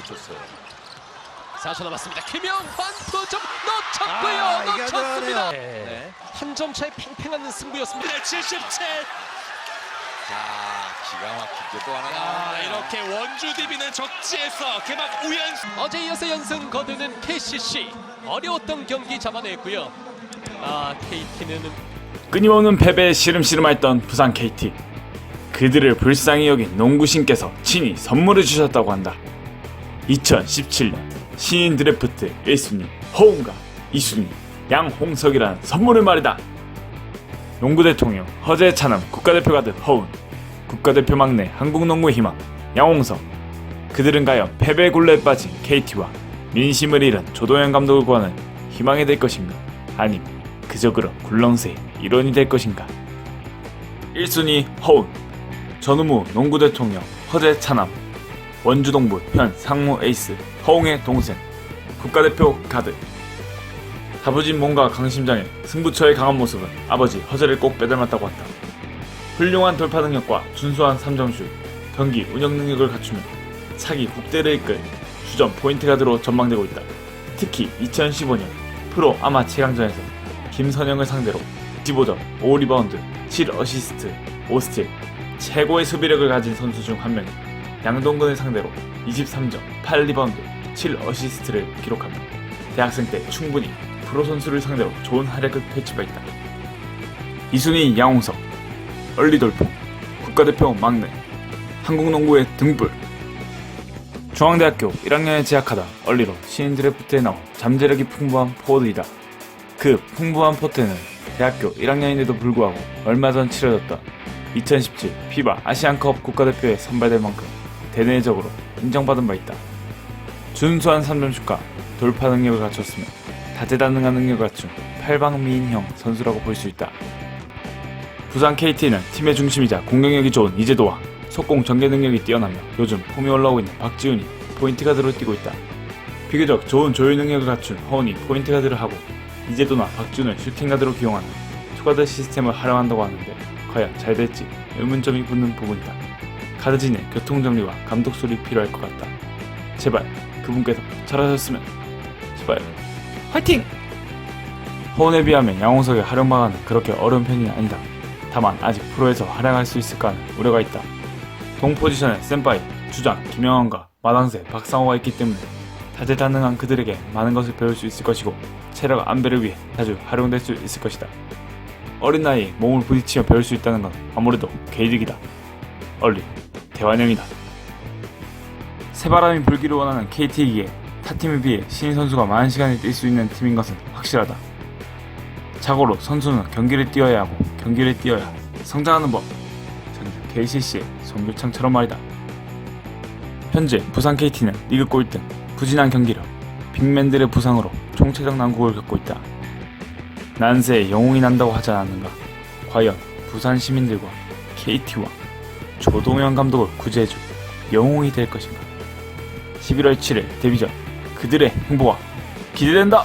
놓쳤어요. 4초 남았습니다. 김영환 도점 놓쳤고요. 아, 이게 놓쳤습니다. 들어가네요. 네. 네. 한점 차의 팽팽한 승부였습니다. 77. 자, 기가 막히게 또 하나 아, 나와요. 이렇게 원주 DB는 적지에서 개막 우연수 어제 이어서 연승 거두는 KCC 어려웠던 경기 잡아냈고요. 아 KT는 끊임없는 패배에 시름시름했던 부산 KT. 그들을 불쌍히 여긴 농구신께서 친히 선물을 주셨다고 한다. 2017년 신인 드래프트 1순위 허웅과 2순위 양홍석이라는 선물을 말이다. 농구 대통령 허재 차남 국가대표가 된 허운, 국가대표 막내 한국농구의 희망 양홍석. 그들은 과연 패배 굴레에 빠진 KT와 민심을 잃은 조도현 감독을 구하는 희망이 될 것인가? 아님 그저 그런 굴렁쇠의 일원이 될 것인가? 1순위 허운 전우무 농구 대통령 허재 차남 원주동부 현 상무 에이스 허웅의 동생 국가대표 가드 다부진 몸과 강심장의 승부처의 강한 모습은 아버지 허재를 꼭 빼닮았다고 한다. 훌륭한 돌파 능력과 준수한 3점슛, 경기 운영 능력을 갖추며 차기 국대를 이끌 주전 포인트 가드로 전망되고 있다. 특히 2015년 프로 아마 최강전에서 김선영을 상대로 15점, 5리바운드, 7어시스트, 5스틸 최고의 수비력을 가진 선수 중 한 명이 양동근을 상대로 23점, 8리바운드, 7어시스트를 기록하며 대학생 때 충분히 프로 선수를 상대로 좋은 활약을 바 있다. 이순희 양홍석, 얼리돌프, 국가대표 막내, 한국농구의 등불, 중앙대학교 1학년에 재학하다 얼리로 신인 드래프트에 나온 잠재력이 풍부한 포워드이다. 그 풍부한 포트는 대학교 1학년인데도 불구하고 얼마 전 치러졌던 2017 피바 아시안컵 국가대표에 선발될 만큼 대내적으로 인정받은 바 있다. 준수한 3점슛과 돌파 능력을 갖췄으며 다재다능한 능력을 갖춘 팔방미인형 선수라고 볼 수 있다. 부산 KT는 팀의 중심이자 공격력이 좋은 이재도와 속공 전개 능력이 뛰어나며 요즘 폼이 올라오고 있는 박지훈이 포인트 가드로 뛰고 있다. 비교적 좋은 조율 능력을 갖춘 허운이 포인트 가드를 하고 이재도나 박지훈을 슈팅 가드로 기용하는 투가드 시스템을 활용한다고 하는데 과연 잘 될지 의문점이 붙는 부분이다. 가드진의 교통정리와 감독 수립이 필요할 것 같다. 제발 그분께서 잘하셨으면 제발 화이팅! 허운에 비하면 양홍석의 활용 방안은 그렇게 어려운 편이 아니다. 다만 아직 프로에서 활약할 수 있을까 하는 우려가 있다. 동 포지션에 센파이, 주장, 김영환과 마당새, 박상호가 있기 때문에 다재다능한 그들에게 많은 것을 배울 수 있을 것이고 체력 안배를 위해 자주 활용될 수 있을 것이다. 어린 나이에 몸을 부딪히며 배울 수 있다는 건 아무래도 개이득이다. 얼리, 대환영이다. 새바람이 불기를 원하는 KT이기에 타팀에 비해 신인 선수가 많은 시간을 뛸 수 있는 팀인 것은 확실하다. 자고로 선수는 경기를 뛰어야 하고 경기를 뛰어야 성장하는 법. 전주 KCC의 송교창처럼 말이다. 현재 부산 KT는 리그 꼴등, 부진한 경기력, 빅맨들의 부상으로 총체적 난국을 겪고 있다. 난세에 영웅이 난다고 하지 않았는가? 과연 부산 시민들과 KT와 조동현 감독을 구제해줄 영웅이 될 것인가? 11월 7일 데뷔전 그들의 행보가 기대된다.